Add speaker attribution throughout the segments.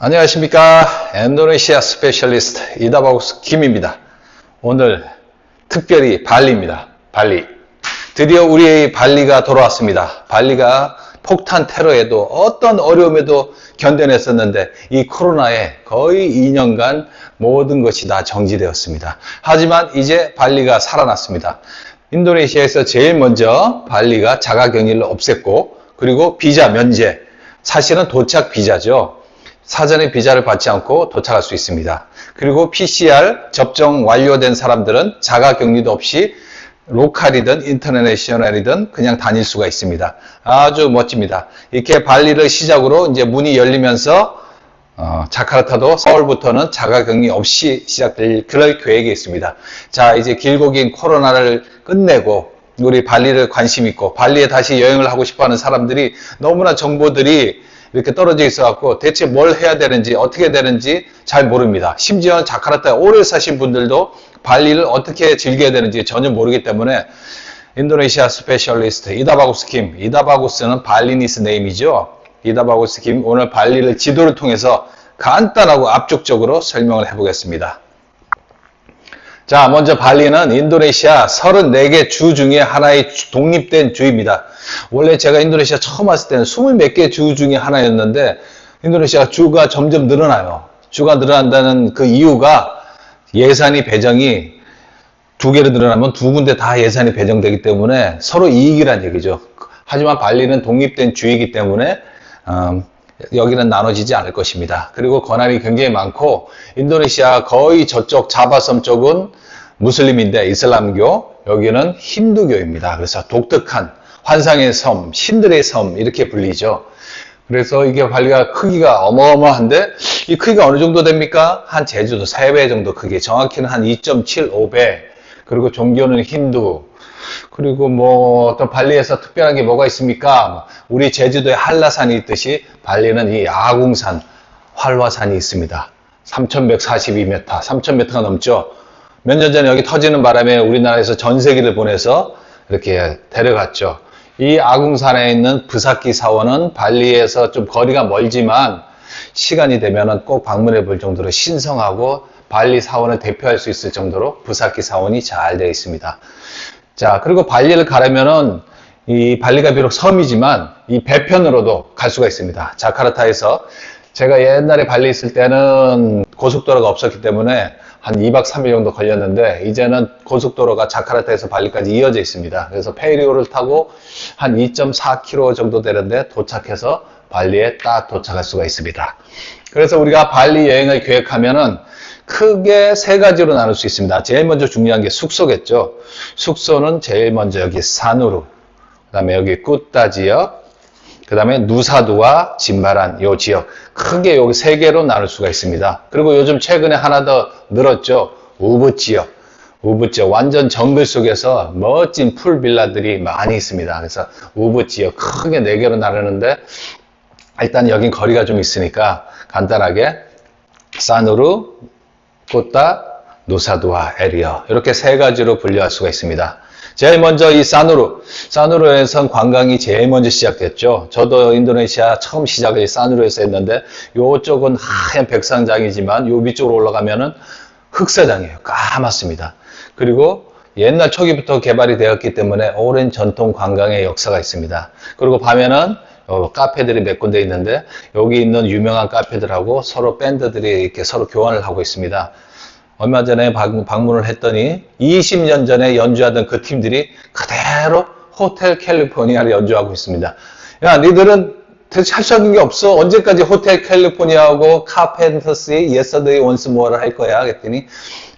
Speaker 1: 안녕하십니까. 인도네시아 스페셜리스트 이다바우스 김입니다. 오늘 특별히 발리입니다. 발리. 드디어 우리의 발리가 돌아왔습니다. 발리가 폭탄 테러에도 어떤 어려움에도 견뎌냈었는데 이 코로나에 거의 2년간 모든 것이 다 정지되었습니다. 하지만 이제 발리가 살아났습니다. 인도네시아에서 제일 먼저 발리가 자가격리를 없앴고 그리고 비자 면제, 사실은 도착 비자죠. 사전에 비자를 받지 않고 도착할 수 있습니다. 그리고 PCR 접종 완료된 사람들은 자가 격리도 없이 로컬이든 인터내셔널이든 그냥 다닐 수가 있습니다. 아주 멋집니다. 이렇게 발리를 시작으로 이제 문이 열리면서 어, 자카르타도 서울부터는 자가격리 없이 시작될 그럴 계획이 있습니다. 자, 이제 길고 긴 코로나를 끝내고 우리 발리를 관심 있고 발리에 다시 여행을 하고 싶어 하는 사람들이 너무나 정보들이 이렇게 떨어져 있어갖고 대체 뭘 해야 되는지 어떻게 되는지 잘 모릅니다. 심지어 자카르타에 오래 사신 분들도 발리를 어떻게 즐겨야 되는지 전혀 모르기 때문에 인도네시아 스페셜리스트 이다바구스 김, 이다바구스는 발리니스 네임이죠. 이다바구스 김 오늘 발리를 지도를 통해서 간단하고 압축적으로 설명을 해보겠습니다. 자, 먼저 발리는 인도네시아 34개 주 중에 하나의 독립된 주입니다. 원래 제가 인도네시아 처음 왔을 때는 20몇 개 주 중에 하나였는데 인도네시아 주가 점점 늘어나요. 주가 늘어난다는 그 이유가 예산이 배정이 두 개로 늘어나면 두 군데 다 예산이 배정되기 때문에 서로 이익이란 얘기죠. 하지만 발리는 독립된 주이기 때문에 음, 여기는 나눠지지 않을 것입니다. 그리고 권한이 굉장히 많고 인도네시아 거의 저쪽 자바섬 쪽은 무슬림인데 이슬람교 여기는 힌두교입니다. 그래서 독특한 환상의 섬, 신들의 섬 이렇게 불리죠. 그래서 이게 발리가 크기가 어마어마한데 이 크기가 어느 정도 됩니까? 한 제주도 3배 정도 크기, 정확히는 한 2.75배. 그리고 종교는 힌두, 그리고 뭐 또 발리에서 특별한 게 뭐가 있습니까? 우리 제주도에 한라산이 있듯이 발리는 이 아궁산 활화산이 있습니다. 3,142m, 3,000m가 넘죠. 몇 년 전에 여기 터지는 바람에 우리나라에서 전세기를 보내서 이렇게 데려갔죠. 이 아궁산에 있는 부사키 사원은 발리에서 좀 거리가 멀지만 시간이 되면 꼭 방문해 볼 정도로 신성하고 발리 사원을 대표할 수 있을 정도로 부사키 사원이 잘 되어 있습니다. 자, 그리고 발리를 가려면은 이 발리가 비록 섬이지만 이 배편으로도 갈 수가 있습니다. 자카르타에서 제가 옛날에 발리 있을 때는 고속도로가 없었기 때문에 한 2박 3일 정도 걸렸는데 이제는 고속도로가 자카르타에서 발리까지 이어져 있습니다. 그래서 페리오를 타고 한 2.4km 정도 되는데 도착해서 발리에 딱 도착할 수가 있습니다. 그래서 우리가 발리 여행을 계획하면은 크게 세 가지로 나눌 수 있습니다. 제일 먼저 중요한 게 숙소겠죠. 숙소는 제일 먼저 여기 산우루, 그 다음에 여기 꾸따 지역, 그 다음에 누사두와 진바란 요 지역 크게 여기 세 개로 나눌 수가 있습니다. 그리고 요즘 최근에 하나 더 늘었죠. 우붓 지역. 우붓 지역 완전 정글 속에서 멋진 풀 빌라들이 많이 있습니다. 그래서 우붓 지역 크게 네 개로 나누는데 일단 여긴 거리가 좀 있으니까 간단하게 산우루, 꾸따, 누사두와 에리어 이렇게 세 가지로 분류할 수가 있습니다. 제일 먼저 이 사누루, 사누루에선 관광이 제일 먼저 시작됐죠. 저도 인도네시아 처음 시작을 사누루에서 했는데 요쪽은 하얀 백상장이지만 요 위쪽으로 올라가면은 흑사장이에요. 까맣습니다. 그리고 옛날 초기부터 개발이 되었기 때문에 오랜 전통 관광의 역사가 있습니다. 그리고 밤에는 어, 카페들이 몇 군데 있는데 여기 있는 유명한 카페들하고 서로 밴드들이 이렇게 서로 교환을 하고 있습니다. 얼마 전에 방문을 했더니 20년 전에 연주하던 그 팀들이 그대로 호텔 캘리포니아를 연주하고 있습니다. 야, 니들은 대체 할 수 있는 게 없어. 언제까지 호텔 캘리포니아하고 카펜터스의 예서데이 원스 모어를 할 거야. 그랬더니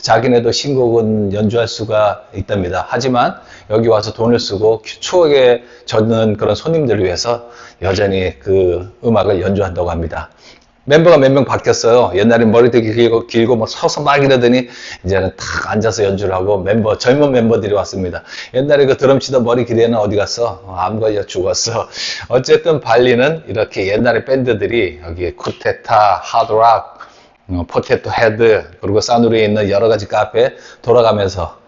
Speaker 1: 자기네도 신곡은 연주할 수가 있답니다. 하지만 여기 와서 돈을 쓰고 추억에 젖는 그런 손님들을 위해서 여전히 그 음악을 연주한다고 합니다. 멤버가 몇 명 바뀌었어요. 옛날엔 머리 되게 길고, 길고 뭐 서서 막 이러더니 이제는 탁 앉아서 연주를 하고 멤버, 젊은 멤버들이 왔습니다. 옛날에 그 드럼 치던 머리 길이는 어디 갔어? 어, 암 걸려 죽었어. 어쨌든 발리는 이렇게 옛날에 밴드들이 여기 쿠테타, 하드락, 어, 포테토 헤드, 그리고 사누리에 있는 여러 가지 카페 돌아가면서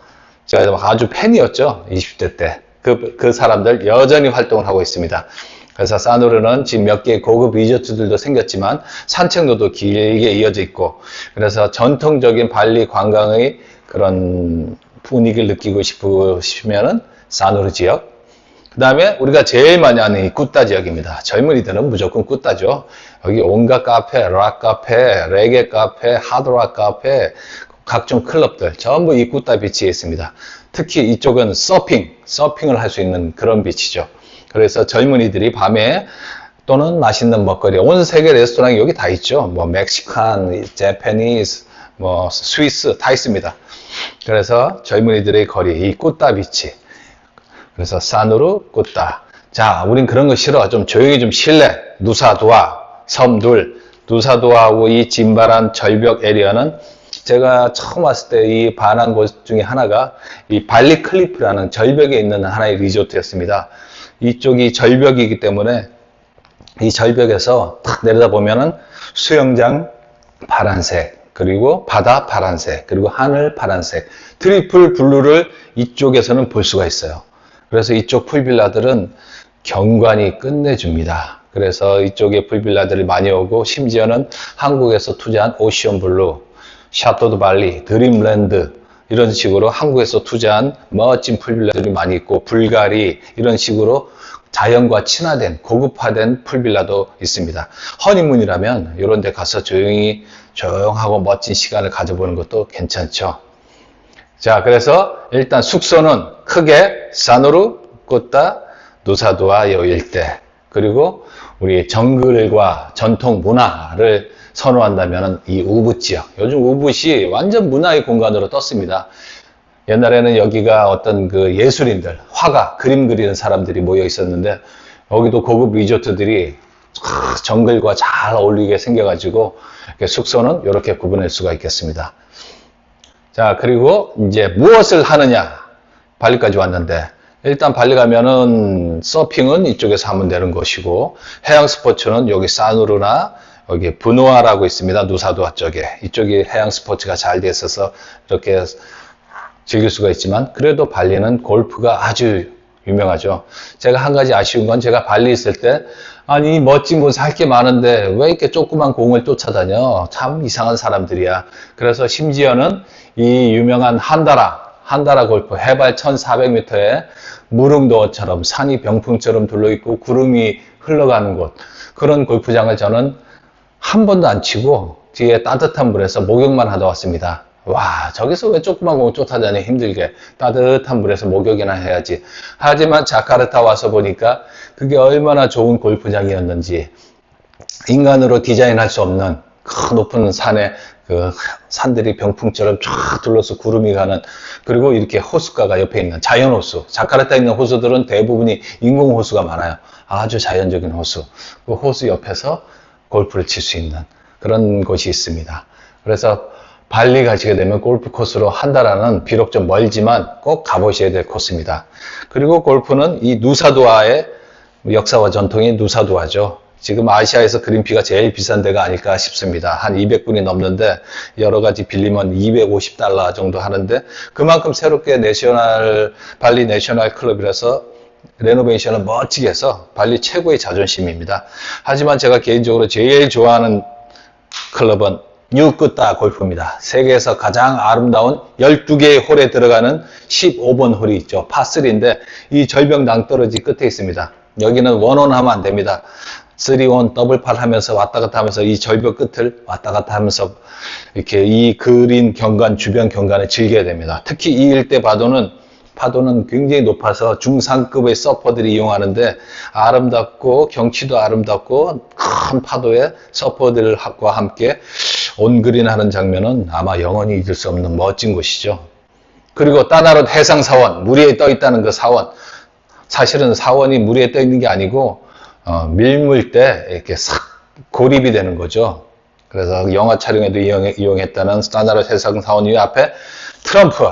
Speaker 1: 제가 아주 팬이었죠. 20대 때. 그, 그 사람들 여전히 활동을 하고 있습니다. 그래서 사누르는 지금 몇 개의 고급 리조트들도 생겼지만 산책로도 길게 이어져 있고 그래서 전통적인 발리 관광의 그런 분위기를 느끼고 싶으시면은 사누르 지역 그 다음에 우리가 제일 많이 아는 이 꾸따 지역입니다. 젊은이들은 무조건 꾸따죠. 여기 온갖 카페, 락 카페, 레게 카페, 하드락 카페, 각종 클럽들 전부 이 꾸따 비치에 있습니다. 특히 이쪽은 서핑, 서핑을 할 수 있는 그런 비치죠. 그래서 젊은이들이 밤에 또는 맛있는 먹거리, 온 세계 레스토랑이 여기 다 있죠. 뭐 멕시칸, 제페니스, 뭐 스위스 다 있습니다. 그래서 젊은이들의 거리, 이 꾸따 비치. 그래서 산으로 꽂다. 자, 우린 그런 거 싫어. 좀 조용히 좀 쉴래. 누사도아, 섬둘. 누사도아하고 이 진바란 절벽 에리어는 제가 처음 왔을 때 이 반한 곳 중에 하나가 이 발리 클리프라는 절벽에 있는 하나의 리조트였습니다. 이쪽이 절벽이기 때문에 이 절벽에서 탁 내려다 보면은 수영장 파란색, 그리고 바다 파란색, 그리고 하늘 파란색, 트리플 블루를 이쪽에서는 볼 수가 있어요. 그래서 이쪽 풀빌라들은 경관이 끝내줍니다. 그래서 이쪽에 풀빌라들이 많이 오고 심지어는 한국에서 투자한 오션 블루, 샤토드 발리, 드림랜드 이런 식으로 한국에서 투자한 멋진 풀빌라들이 많이 있고 불가리 이런 식으로 자연과 친화된 고급화된 풀빌라도 있습니다. 허니문이라면 이런 데 가서 조용히 조용하고 멋진 시간을 가져보는 것도 괜찮죠. 자, 그래서 일단 숙소는 크게 산으로 꽂다 노사도와 요 일대 그리고 우리 정글과 전통 문화를 선호한다면 이 우붓 지역 요즘 우붓이 완전 문화의 공간으로 떴습니다. 옛날에는 여기가 어떤 그 예술인들, 화가, 그림 그리는 사람들이 모여 있었는데 여기도 고급 리조트들이 정글과 잘 어울리게 생겨가지고 숙소는 이렇게 구분할 수가 있겠습니다. 자, 그리고 이제 무엇을 하느냐? 발리까지 왔는데 일단 발리 가면은 서핑은 이쪽에서 하면 되는 것이고 해양 스포츠는 여기 사누르나 여기 부누아라고 있습니다. 누사도아 쪽에 이쪽이 해양 스포츠가 잘 돼 있어서 이렇게 즐길 수가 있지만 그래도 발리는 골프가 아주 유명하죠. 제가 한 가지 아쉬운 건 제가 발리 있을 때 아니 멋진 곳에 할 게 많은데 왜 이렇게 조그만 공을 쫓아다녀? 참 이상한 사람들이야. 그래서 심지어는 이 유명한 한다라 한다라 골프 해발 1400m에 무릉도어처럼 산이 병풍처럼 둘러있고 구름이 흘러가는 곳 그런 골프장을 저는 한 번도 안 치고 뒤에 따뜻한 물에서 목욕만 하다 왔습니다. 와 저기서 왜 조그만 공을 쫓아다니 힘들게. 따뜻한 물에서 목욕이나 해야지. 하지만 자카르타 와서 보니까 그게 얼마나 좋은 골프장이었는지. 인간으로 디자인할 수 없는 큰 높은 산에 그 산들이 병풍처럼 쫙 둘러서 구름이 가는 그리고 이렇게 호수가가 옆에 있는 자연 호수. 자카르타에 있는 호수들은 대부분이 인공 호수가 많아요. 아주 자연적인 호수. 그 호수 옆에서 골프를 칠 수 있는 그런 곳이 있습니다. 그래서 발리 가시게 되면 골프 코스로 한다라는 비록 좀 멀지만 꼭 가보셔야 될 코스입니다. 그리고 골프는 이 누사도아의 역사와 전통이 누사도아죠. 지금 아시아에서 그린피가 제일 비싼 데가 아닐까 싶습니다. 한 200분이 넘는데 여러 가지 빌리면 250달러 정도 하는데 그만큼 새롭게 내셔널 발리 내셔널 클럽이라서 레노베이션을 멋지게 해서 발리 최고의 자존심입니다. 하지만 제가 개인적으로 제일 좋아하는 클럽은 뉴끄따 골프입니다. 세계에서 가장 아름다운 12개의 홀에 들어가는 15번 홀이 있죠. 파3인데 이 절벽 낭떠러지 끝에 있습니다. 여기는 원원 하면 안 됩니다. 3원 더블8 하면서 왔다 갔다 하면서 이 절벽 끝을 왔다 갔다 하면서 이렇게 이 그린 경관, 주변 경관을 즐겨야 됩니다. 특히 이 일대 파도는 파도는 굉장히 높아서 중상급의 서퍼들이 이용하는데 아름답고 경치도 아름답고 큰 파도의 서퍼들과 함께 온그린 하는 장면은 아마 영원히 잊을 수 없는 멋진 곳이죠. 그리고 따나롯 해상 사원, 물 위에 떠 있다는 그 사원. 사실은 사원이 물 위에 떠 있는 게 아니고, 어, 밀물 때 이렇게 싹 고립이 되는 거죠. 그래서 영화 촬영에도 이용, 했다는 따나롯 해상 사원 이 앞에 트럼프,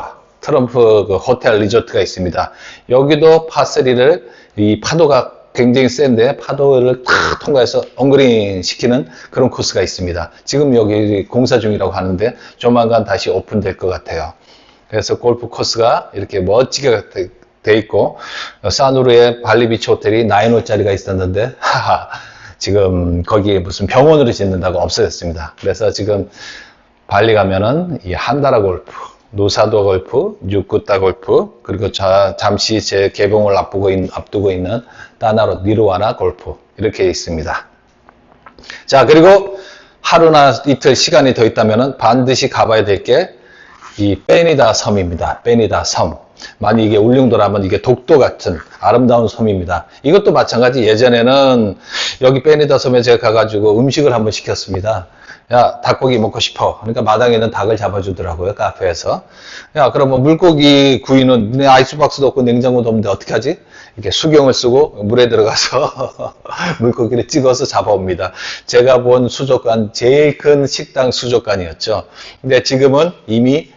Speaker 1: 트럼프 그 호텔 리조트가 있습니다. 여기도 파3를 이 파도가 굉장히 센데 파도를 탁 통과해서 엉그린 시키는 그런 코스가 있습니다. 지금 여기 공사 중이라고 하는데 조만간 다시 오픈될 것 같아요. 그래서 골프 코스가 이렇게 멋지게 돼 있고 사누르에 발리비치 호텔이 9호짜리가 있었는데 하하 지금 거기에 무슨 병원으로 짓는다고 없어졌습니다. 그래서 지금 발리 가면은 이 한다라 골프, 노사도 골프, 뉴쿠타 골프, 그리고 자, 잠시 제 개봉을 앞두고, 있, 앞두고 있는 따나로 니르와나 골프 이렇게 있습니다. 자 그리고 하루나 이틀 시간이 더 있다면 반드시 가봐야 될 게이 빼니다 섬입니다. 빼니다 섬. 만약 이게 울릉도라면 이게 독도 같은 아름다운 섬입니다. 이것도 마찬가지 예전에는 여기 빼니다 섬에 제가 가가지고 음식을 한번 시켰습니다. 야 닭고기 먹고 싶어. 그러니까 마당에는 닭을 잡아주더라고요 카페에서. 야 그러면 물고기 구이는 내 아이스박스도 없고 냉장고도 없는데 어떻게 하지? 이렇게 수경을 쓰고 물에 들어가서 물고기를 찍어서 잡아옵니다. 제가 본 수족관 제일 큰 식당 수족관이었죠. 근데 지금은 이미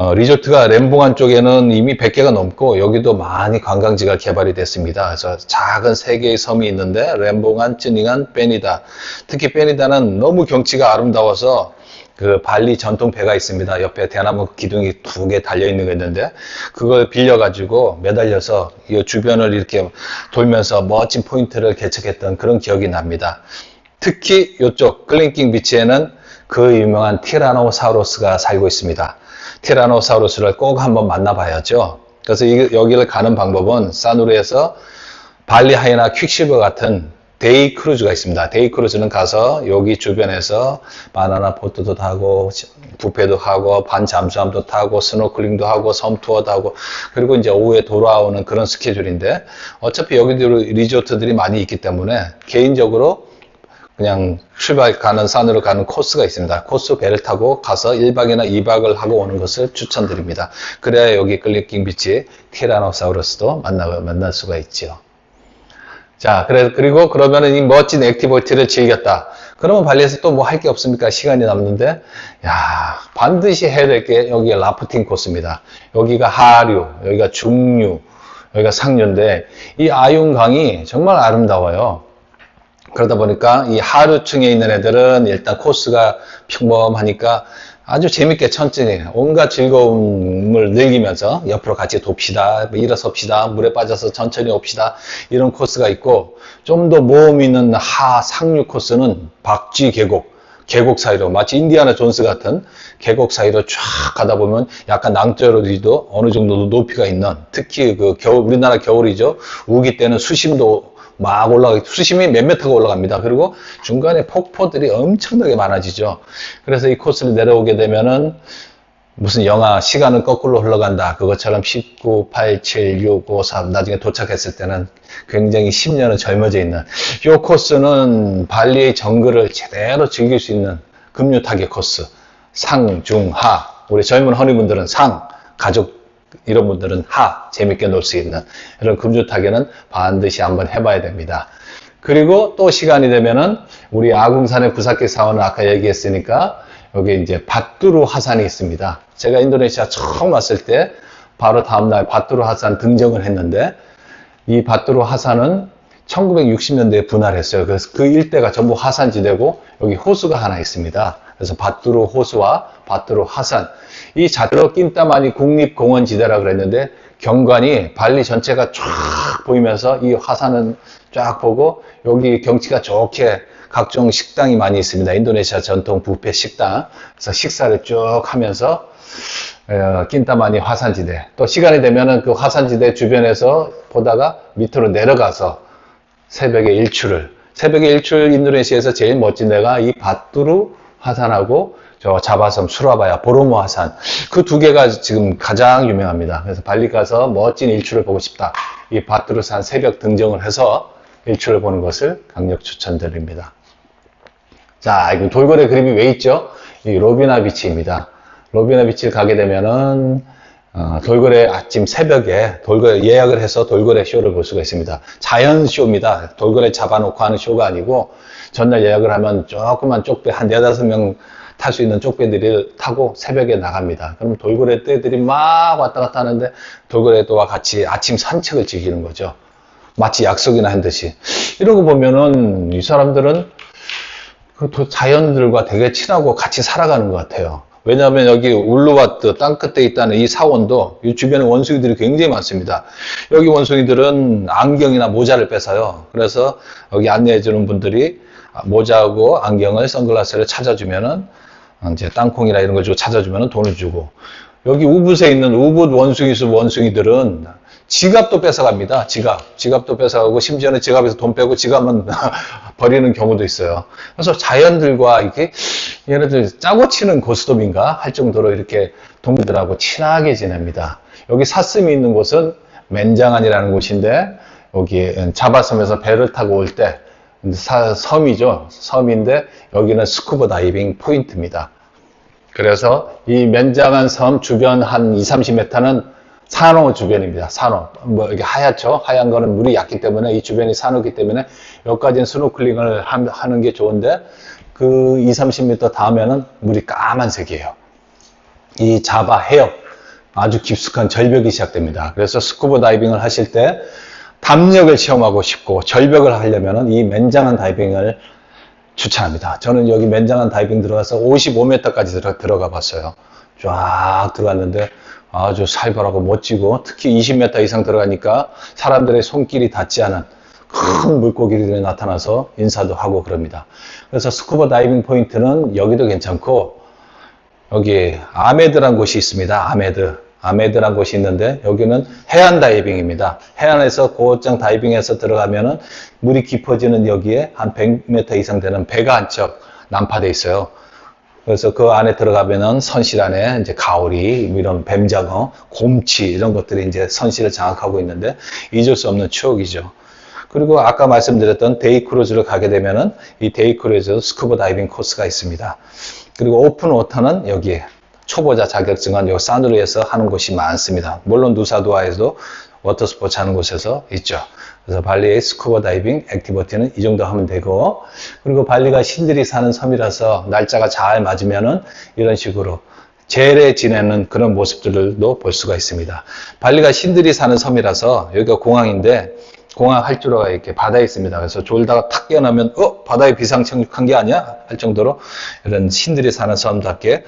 Speaker 1: 어, 리조트가 램봉안 쪽에는 이미 100개가 넘고 여기도 많이 관광지가 개발이 됐습니다. 그래서 작은 세 개의 섬이 있는데 램봉안, 쯔닝안, 베니다. 특히 베니다는 너무 경치가 아름다워서 그 발리 전통 배가 있습니다. 옆에 대나무 기둥이 두 개 달려 있는 거 있는데 그걸 빌려 가지고 매달려서 이 주변을 이렇게 돌면서 멋진 포인트를 개척했던 그런 기억이 납니다. 특히 이쪽 글링킹 비치에는 그 유명한 티라노사우루스가 살고 있습니다. 티라노사우루스를 꼭 한번 만나봐야죠. 그래서 이- 여기를 가는 방법은 사누르에서 발리 하이나 퀵실버 같은 데이 크루즈가 있습니다. 데이 크루즈는 가서 여기 주변에서 바나나 보트도 타고 부페도 하고 반 잠수함도 타고 스노클링도 하고 섬 투어도 하고 그리고 이제 오후에 돌아오는 그런 스케줄인데 어차피 여기도 리조트들이 많이 있기 때문에 개인적으로 그냥 출발 가는 산으로 가는 코스가 있습니다. 코스 배를 타고 가서 1박이나 2박을 하고 오는 것을 추천드립니다. 그래야 여기 클리킹 비치 티라노사우루스도 만나, 만날 수가 있죠. 자, 그래, 그리고 그러면은 이 멋진 액티비티를 즐겼다. 그러면 발리에서 또 뭐 할 게 없습니까? 시간이 남는데, 야, 반드시 해야 될 게 여기가 라프팅 코스입니다. 여기가 하류, 여기가 중류, 여기가 상류인데, 이 아윤강이 정말 아름다워요. 그러다 보니까 이 하류층에 있는 애들은 일단 코스가 평범하니까 아주 재밌게 천천히 온갖 즐거움을 즐기면서 옆으로 같이 돕시다, 뭐 일어섭시다, 물에 빠져서 천천히 옵시다 이런 코스가 있고 좀 더 모험 있는 하 상류 코스는 박쥐 계곡 계곡 사이로 마치 인디아나 존스 같은 계곡 사이로 쫙 가다 보면 약간 낭떠러지도 어느 정도 높이가 있는 특히 그 겨울 우리나라 겨울이죠. 우기 때는 수심도 막 올라가 수심이 몇 메터가 올라갑니다. 그리고 중간에 폭포들이 엄청나게 많아지죠. 그래서 이 코스를 내려오게 되면은 무슨 영화 시간은 거꾸로 흘러간다. 그것처럼 19, 8, 7, 6, 5, 3 나중에 도착했을 때는 굉장히 10년은 젊어져 있는 이 코스는 발리의 정글을 제대로 즐길 수 있는 금류 타기 코스. 상, 중, 하. 우리 젊은 허니분들은 상, 가족 이런 분들은 하 재밌게 놀 수 있는 이런 금주 타기는 반드시 한번 해봐야 됩니다. 그리고 또 시간이 되면은 우리 아궁산의 구사키 사원을 아까 얘기했으니까 여기 이제 바뚜루 하산이 있습니다. 제가 인도네시아 처음 왔을 때 바로 다음날 바뚜루 하산 등정을 했는데 이 바뚜루 하산은 1960년대에 분할했어요. 그래서 그 일대가 전부 하산지대고 여기 호수가 하나 있습니다. 그래서 바뚜루 호수와 바뚜루 하산 이 자트로 낀따마니 국립공원 지대라 그랬는데 경관이 발리 전체가 쫙 보이면서 이 화산은 쫙 보고 여기 경치가 좋게 각종 식당이 많이 있습니다. 인도네시아 전통 뷔페 식당. 그래서 식사를 쭉 하면서 어, 낀따마니 화산지대. 또 시간이 되면은 그 화산지대 주변에서 보다가 밑으로 내려가서 새벽에 일출을. 새벽에 일출 인도네시아에서 제일 멋진 데가 이 바뚜루 화산하고 저 자바섬 수라바야 보로모 화산 그 두 개가 지금 가장 유명합니다. 그래서 발리 가서 멋진 일출을 보고 싶다. 이 바뚜루산 새벽 등정을 해서 일출을 보는 것을 강력 추천드립니다. 자, 이거 돌고래 그림이 왜 있죠? 이 로비나 비치입니다. 로비나 비치를 가게 되면은 어, 돌고래 아침 새벽에 돌고래 예약을 해서 돌고래 쇼를 볼 수가 있습니다. 자연 쇼입니다. 돌고래 잡아놓고 하는 쇼가 아니고 전날 예약을 하면 조그만 쪽배 한 네다섯 명 탈 수 있는 쪽배들을 타고 새벽에 나갑니다. 그럼 돌고래 떼들이 막 왔다 갔다 하는데 돌고래 떼와 같이 아침 산책을 즐기는 거죠. 마치 약속이나 한 듯이. 거 보면은 이 사람들은 그 도- 자연들과 되게 친하고 같이 살아가는 것 같아요. 왜냐하면 여기 울루와트 땅 끝에 있다는 이 사원도 이 주변에 원숭이들이 굉장히 많습니다. 여기 원숭이들은 안경이나 모자를 뺏어요. 그래서 여기 안내해 주는 분들이 모자하고 안경을 선글라스를 찾아주면은 이제 땅콩이나 이런 걸 주고 찾아주면은 돈을 주고 여기 우붓에 있는 우붓 원숭이 숲 원숭이들은 지갑도 뺏어갑니다. 지갑. 지갑도 뺏어가고 심지어는 지갑에서 돈 빼고 지갑만 버리는 경우도 있어요. 그래서 자연들과 이렇게 얘네들 짜고 치는 고스톱인가 할 정도로 이렇게 동물들하고 친하게 지냅니다. 여기 사슴이 있는 곳은 맨장안이라는 곳인데 여기 자바섬에서 배를 타고 올 때 섬이죠. 섬인데 여기는 스쿠버 다이빙 포인트입니다. 그래서 이 맨장안 섬 주변 한 2, 30m는 산호 주변입니다. 산호. 뭐, 이게 하얗죠? 하얀 거는 물이 얕기 때문에 이 주변이 산호기 때문에 여기까지는 스노클링을 하는 게 좋은데 그 2, 30m 다음에는 물이 까만색이에요. 이 자바 해역 아주 깊숙한 절벽이 시작됩니다. 그래서 스쿠버 다이빙을 하실 때 담력을 시험하고 싶고 절벽을 하려면은 이 맨장한 다이빙을 추천합니다. 저는 여기 맨장한 다이빙 들어가서 55m까지 들어, 들어가 봤어요. 쫙 들어갔는데 아주 살벌하고 멋지고 특히 20m 이상 들어가니까 사람들의 손길이 닿지 않은 큰 물고기들이 나타나서 인사도 하고 그럽니다. 그래서 스쿠버 다이빙 포인트는 여기도 괜찮고 여기 아메드란 곳이 있습니다. 아메드. 아메드란 곳이 있는데 여기는 해안 다이빙입니다. 해안에서 고장 다이빙해서 들어가면은 물이 깊어지는 여기에 한 100m 이상 되는 배가 한 척 난파돼 있어요. 그래서 그 안에 들어가면은 선실 안에 이제 가오리, 뭐 이런 뱀장어, 곰치 이런 것들이 이제 선실을 장악하고 있는데 잊을 수 없는 추억이죠. 그리고 아까 말씀드렸던 데이 크루즈를 가게 되면은 이 데이 크루즈 스쿠버 다이빙 코스가 있습니다. 그리고 오픈 워터는 여기에 초보자 자격증은 요 사누르에서 하는 곳이 많습니다. 물론 누사두아에도 워터 스포츠 하는 곳에서 있죠. 그래서 발리의 스쿠버 다이빙 액티비티는 이 정도 하면 되고 그리고 발리가 신들이 사는 섬이라서 날짜가 잘 맞으면은 이런 식으로 제래 지내는 그런 모습들도 볼 수가 있습니다. 발리가 신들이 사는 섬이라서 여기가 공항인데 공항 활주로가 이렇게 바다에 있습니다. 그래서 졸다가 탁 깨어나면 어 바다에 비상 착륙한 게 아니야 할 정도로 이런 신들이 사는 섬답게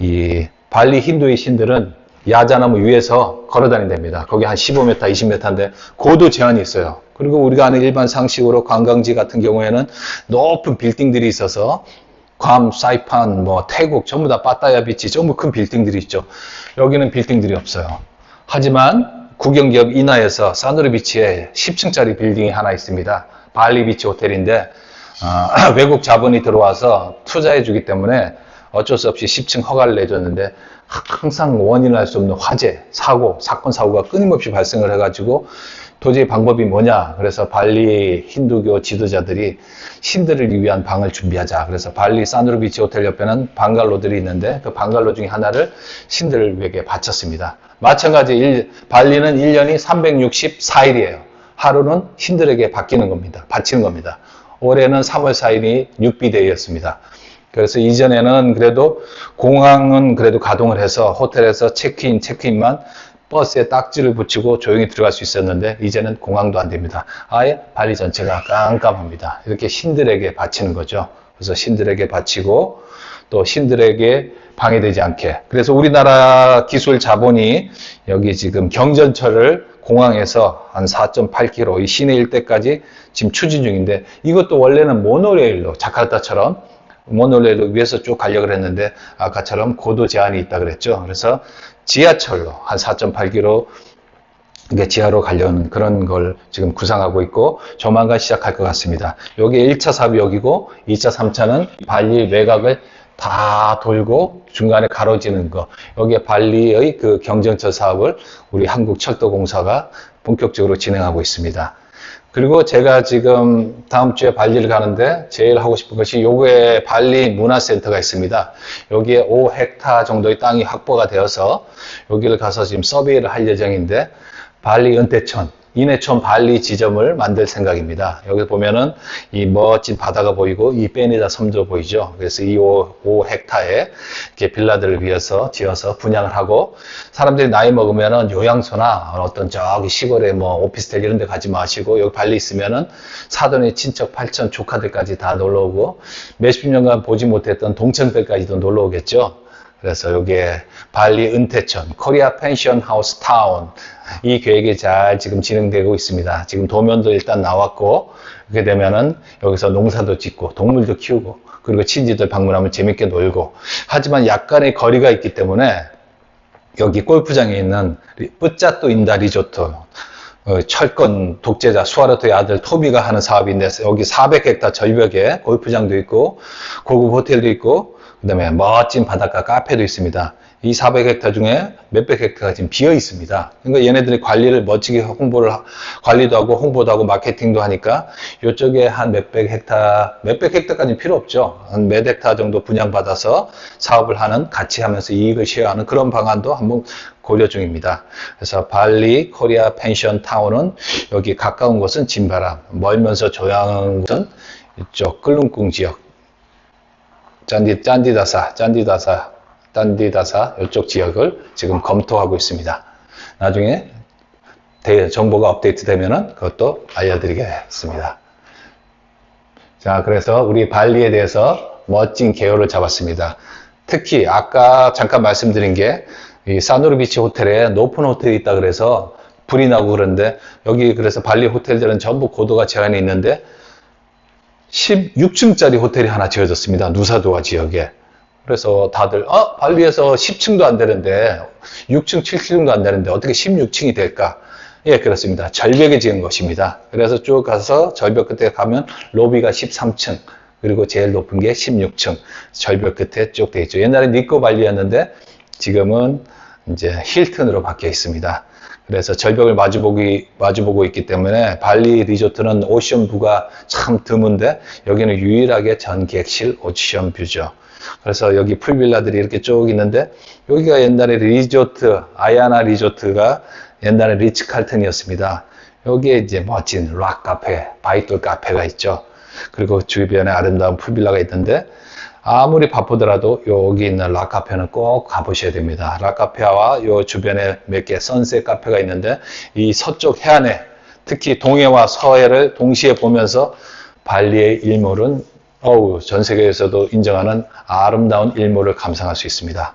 Speaker 1: 이 발리 힌두의 신들은 야자나무 위에서 걸어 다닌답니다. 거기 한 15m, 20m인데 고도 제한이 있어요. 그리고 우리가 아는 일반 상식으로 관광지 같은 경우에는 높은 빌딩들이 있어서 괌, 사이판, 뭐 태국 전부 다 빠따야 비치 전부 큰 빌딩들이 있죠. 여기는 빌딩들이 없어요. 하지만 국영기업 인하에서 사누르 비치에 10층짜리 빌딩이 하나 있습니다. 발리 비치 호텔인데 어, 외국 자본이 들어와서 투자해 주기 때문에 어쩔 수 없이 10층 허가를 내줬는데 항상 원인을 알 수 없는 화재, 사고, 사건, 사고가 끊임없이 발생을 해가지고 도저히 방법이 뭐냐. 그래서 발리 힌두교 지도자들이 신들을 위한 방을 준비하자. 그래서 발리 사누르 비치 호텔 옆에는 방갈로들이 있는데 그 방갈로 중에 하나를 신들에게 바쳤습니다. 마찬가지 일, 발리는 1년이 364일이에요. 하루는 신들에게 바뀌는 겁니다. 바치는 겁니다. 올해는 3월 4일이 육비데이였습니다. 그래서 이전에는 그래도 공항은 그래도 가동을 해서 호텔에서 체크인, 체크인만 버스에 딱지를 붙이고 조용히 들어갈 수 있었는데 이제는 공항도 안 됩니다. 아예 발리 전체가 깜깜합니다. 이렇게 신들에게 바치는 거죠. 그래서 신들에게 바치고 또 신들에게 방해되지 않게. 그래서 우리나라 기술 자본이 여기 지금 경전철을 공항에서 한 4.8km 이 시내 일대까지 지금 추진 중인데 이것도 원래는 모노레일로 자카르타처럼 모노레일을 위해서 쭉 가려고 했는데 아까처럼 고도 제한이 있다 그랬죠. 그래서 지하철로 한 4.8km 이게 지하로 가려는 그런 걸 지금 구상하고 있고 조만간 시작할 것 같습니다. 여기 1차 사업이 여기고 2차, 3차는 발리 외곽을 다 돌고 중간에 가로지는 거. 여기에 발리의 그 경전철 사업을 우리 한국철도공사가 본격적으로 진행하고 있습니다. 그리고 제가 지금 다음 주에 발리를 가는데 제일 하고 싶은 것이 요구에 발리 문화센터가 있습니다. 여기에 5헥타 정도의 땅이 확보가 되어서 여기를 가서 지금 서베이를 할 예정인데 발리 은퇴촌 인해촌 발리 지점을 만들 생각입니다. 여기 보면은 이 멋진 바다가 보이고 이 빼니다 섬도 보이죠. 그래서 이 5, 5헥타에 이렇게 빌라들을 위해서 지어서 분양을 하고 사람들이 나이 먹으면은 요양소나 어떤 저기 시골에 뭐 오피스텔 이런 데 가지 마시고 여기 발리 있으면은 사돈의 친척, 팔촌, 조카들까지 다 놀러 오고 몇십 년간 보지 못했던 동창들까지도 놀러 오겠죠. 그래서 여기에 발리 은퇴촌, 코리아 펜션 하우스 타운 이 계획이 잘 지금 진행되고 있습니다. 지금 도면도 일단 나왔고 그렇게 되면은 여기서 농사도 짓고 동물도 키우고 그리고 친지들 방문하면 재밌게 놀고 하지만 약간의 거리가 있기 때문에 여기 골프장에 있는 뿌짜또 인다 리조트 어, 철권 독재자 수아르토의 아들 토비가 하는 사업인데 여기 400헥타 절벽에 골프장도 있고 고급 호텔도 있고 그 다음에 멋진 바닷가 카페도 있습니다. 이 400헥타 중에 몇백 헥타가 지금 비어 있습니다. 그러니까 얘네들이 관리를 멋지게 홍보를 하- 관리도 하고 홍보도 하고 마케팅도 하니까 이쪽에 한 몇백 헥타 몇백 헥타까지는 필요 없죠. 한 몇 헥타 정도 분양받아서 사업을 하는 같이 하면서 이익을 쉐어하는 그런 방안도 한번 고려 중입니다. 그래서 발리 코리아 펜션 타운은 여기 가까운 곳은 진바람, 멀면서 조용한 곳은 이쪽 끌룬궁 지역 짠디, 짠디다사, 짠디다사, 짠디다사 이쪽 지역을 지금 검토하고 있습니다. 나중에 대- 정보가 업데이트 되면은 그것도 알려드리겠습니다. 자, 그래서 우리 발리에 대해서 멋진 개요를 잡았습니다. 특히 아까 잠깐 말씀드린 게 이 사누르비치 호텔에 높은 호텔이 있다 그래서 불이 나고 그런데 여기 그래서 발리 호텔들은 전부 고도가 제한이 있는데 16층짜리 호텔이 하나 지어졌습니다. 누사도아 지역에. 그래서 다들 어 발리에서 10층도 안 되는데 6층, 7층도 안 되는데 어떻게 16층이 될까? 예, 그렇습니다. 절벽에 지은 것입니다. 그래서 쭉 가서 절벽 끝에 가면 로비가 13층, 그리고 제일 높은 게 16층, 절벽 끝에 쭉 돼 있죠. 옛날에 니코 발리였는데 지금은 이제 힐튼으로 바뀌어 있습니다. 그래서 절벽을 마주보기, 마주보고 있기 때문에 발리 리조트는 오션 뷰가 참 드문데 여기는 유일하게 전객실 오션 뷰죠. 그래서 여기 풀빌라들이 이렇게 쭉 있는데 여기가 옛날에 리조트, 아야나 리조트가 옛날에 리츠 칼튼이었습니다. 여기에 이제 멋진 락 카페, 바이돌 카페가 있죠. 그리고 주변에 아름다운 풀빌라가 있는데 아무리 바쁘더라도 여기 있는 락카페는 꼭 가보셔야 됩니다. 락카페와 요 주변에 몇 개 선셋 카페가 있는데 이 서쪽 해안에 특히 동해와 서해를 동시에 보면서 발리의 일몰은 어우 전 세계에서도 인정하는 아름다운 일몰을 감상할 수 있습니다.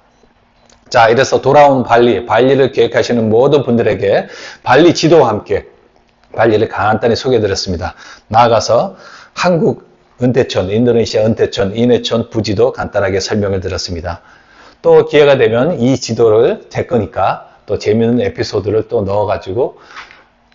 Speaker 1: 자, 이래서 돌아온 발리, 발리를 계획하시는 모든 분들에게 발리 지도와 함께 발리를 간단히 소개해드렸습니다. 나아가서 한국 은퇴촌, 인도네시아 은퇴촌, 인해촌 부지도 간단하게 설명을 드렸습니다. 또 기회가 되면 이 지도를 제 거니까 또 재미있는 에피소드를 또 넣어가지고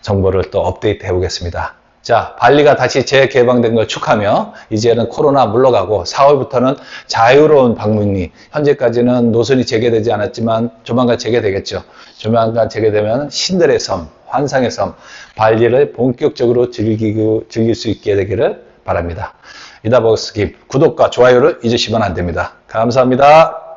Speaker 1: 정보를 또 업데이트 해보겠습니다. 자, 발리가 다시 재개방된 걸 축하며 이제는 코로나 물러가고 4월부터는 자유로운 방문이 현재까지는 노선이 재개되지 않았지만 조만간 재개되겠죠. 조만간 재개되면 신들의 섬, 환상의 섬, 발리를 본격적으로 즐기고, 즐길 수 있게 되기를 바랍니다. 이다버스 김 구독과 좋아요를 잊으시면 안 됩니다. 감사합니다.